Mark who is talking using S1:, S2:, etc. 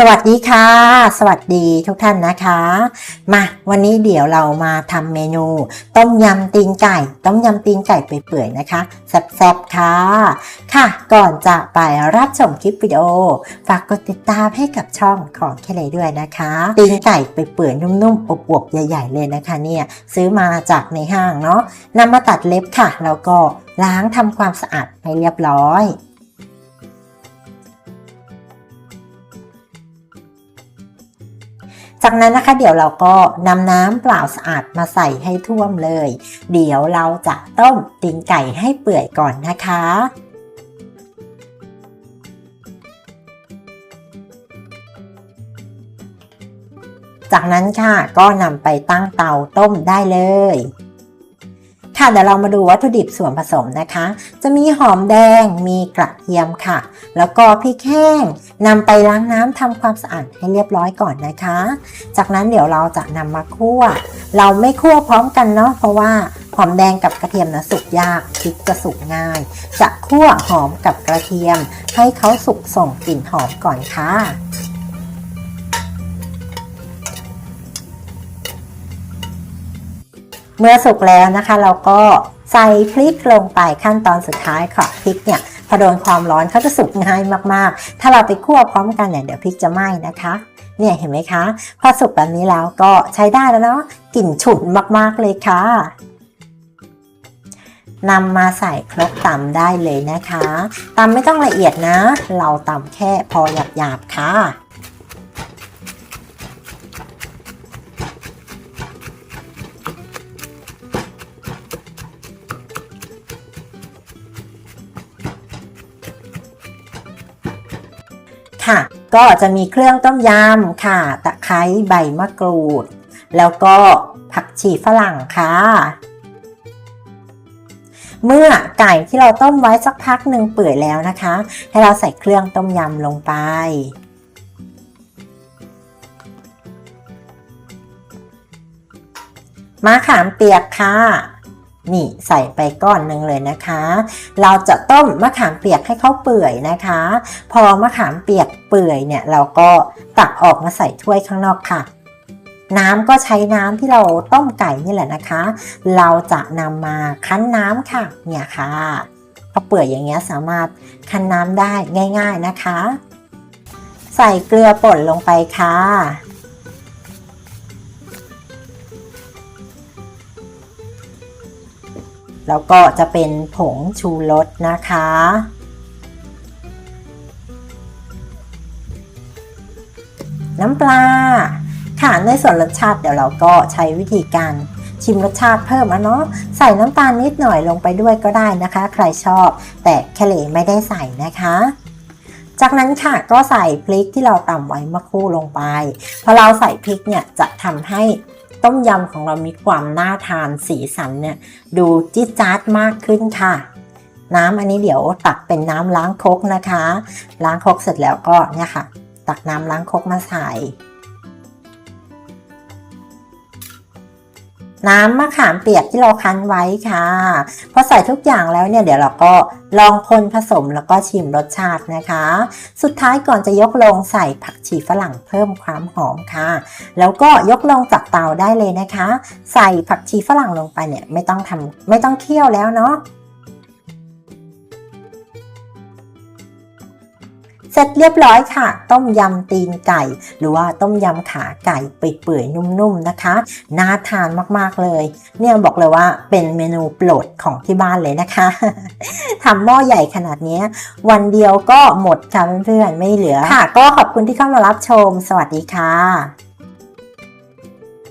S1: สวัสดีค่ะ สวัสดีทุกท่านนะคะ มาวันนี้เดี๋ยวเรามาทำเมนู ต้มยำตีนไก่ ต้มยำตีนไก่เปื่อยๆนะคะแซ่บๆค่ะ ค่ะก่อนจะไปรับชมคลิปวิดีโอ ฝากกดติดตามให้กับช่องของเคเลยด้วยนะคะ ตีนไก่เปื่อยๆนุ่มๆอบๆใหญ่ ๆ เลยนะคะ เนี่ยซื้อมาจากในห้างเนาะนำมาตัดเล็บค่ะแล้วก็ล้างทำความสะอาดให้เรียบร้อย จากนั้นนะคะเดี๋ยวเราก็นำน้ำเปล่าสะอาดมาใส่ให้ท่วมเลย เดี๋ยวเราจะต้มตีนไก่ให้เปื่อยก่อนนะคะจากนั้นค่ะก็นำไปตั้งเตาต้มได้เลย ค่ะเดี๋ยวเรามาดูวัตถุดิบส่วนผสมนะคะ จะมีหอมแดงมีกระเทียมค่ะ แล้วก็พริกแห้งนำไปล้างน้ำทำความสะอาดให้เรียบร้อยก่อนนะคะ จากนั้นเดี๋ยวเราจะนำมาคั่ว เราไม่คั่วพร้อมกันเนาะเพราะว่าหอมแดงกับกระเทียมนะสุกยากพริกจะสุกง่าย จะคั่วหอมกับกระเทียม ให้เขาสุกส่งกลิ่นหอมก่อนค่ะ เมื่อสุกแล้วนะคะ เราก็ใส่พริกลงไปขั้นตอนสุดท้ายค่ะพริกเนี่ยพอโดนความร้อนเขาจะสุกง่ายมากๆ ถ้าเราไปคั่วพร้อมกันเนี่ยเดี๋ยวพริกจะไหม้นะคะเนี่ยเห็นไหมคะ พอสุกแบบนี้แล้วก็ใช้ได้แล้วเนาะกลิ่นฉุนมากๆเลยค่ะนำมาใส่ครกตำได้เลยนะคะตำไม่ต้องละเอียดนะ เราตำแค่พอหยาบๆค่ะ ค่ะ ก็จะมีเครื่องต้มยำค่ะ ตะไคร้ใบมะกรูด แล้วก็ผักชีฝรั่งค่ะ เมื่อไก่ที่เราต้มไว้สักพักหนึ่งเปื่อยแล้วนะคะ ให้เราใส่เครื่องต้มยำลงไปมะขามเปียกค่ะ นี่ใส่ไปก้อนหนึ่งเลยนะคะ เราจะต้มมะขามเปียกให้เขาเปื่อยนะคะ พอมะขามเปียกเปื่อยเนี่ยเราก็ตักออกมาใส่ถ้วยข้างนอกค่ะ น้ำก็ใช้น้ำที่เราต้มไก่นี่แหละนะคะ เราจะนำมาคั้นน้ำค่ะ เนี่ยค่ะพอเปื่อยอย่างเงี้ยสามารถคั้นน้ำได้ง่าย ๆนะคะ ใส่เกลือป่นลงไปค่ะ แล้วก็จะเป็นผงชูรสนะคะ น้ำปลาค่ะในส่วนรสชาติเดี๋ยวเราก็ใช้วิธีการชิมรสชาติเพิ่มอะเนาะใส่น้ำตาลนิดหน่อยลงไปด้วยก็ได้นะคะ ใครชอบ แต่แคเลไม่ได้ใส่นะคะ จากนั้นค่ะก็ใส่พริกที่เราตำไว้เมื่อครู่ลงไปพอเราใส่พริกเนี่ยจะทำให้ ต้มยำของเรามีความน่าทานสีสันเนี่ยดูจี๊ดจ๊าดมากขึ้นค่ะ น้ำอันนี้เดี๋ยวตักเป็นน้ำล้างคกนะคะ ล้างคกเสร็จแล้วก็เนี่ยค่ะ ตักน้ำล้างคกมาใส่ น้ำมะขามเปียกที่เราคั้นไว้ค่ะพอใส่ทุกอย่างแล้วเนี่ยเดี๋ยวเราก็ลองคนผสมแล้วก็ชิมรสชาตินะคะ สุดท้ายก่อนจะยกลงใส่ผักชีฝรั่งเพิ่มความหอมค่ะ แล้วก็ยกลงจากเตาได้เลยนะคะ ใส่ผักชีฝรั่งลงไปเนี่ยไม่ต้องทำไม่ต้องเคี่ยวแล้วเนาะ เสร็จเรียบร้อยค่ะ ต้มยำตีนไก่ หรือว่าต้มยำขาไก่เปื่อยๆนุ่มๆนะคะ น่าทานมากๆเลย เนี่ยบอกเลยว่าเป็นเมนูโปรดของที่บ้านเลยนะคะทำหม้อใหญ่ขนาดนี้ วันเดียวก็หมดค่ะเพื่อนๆไม่เหลือค่ะ ก็ขอบคุณที่เข้ามารับชม สวัสดีค่ะ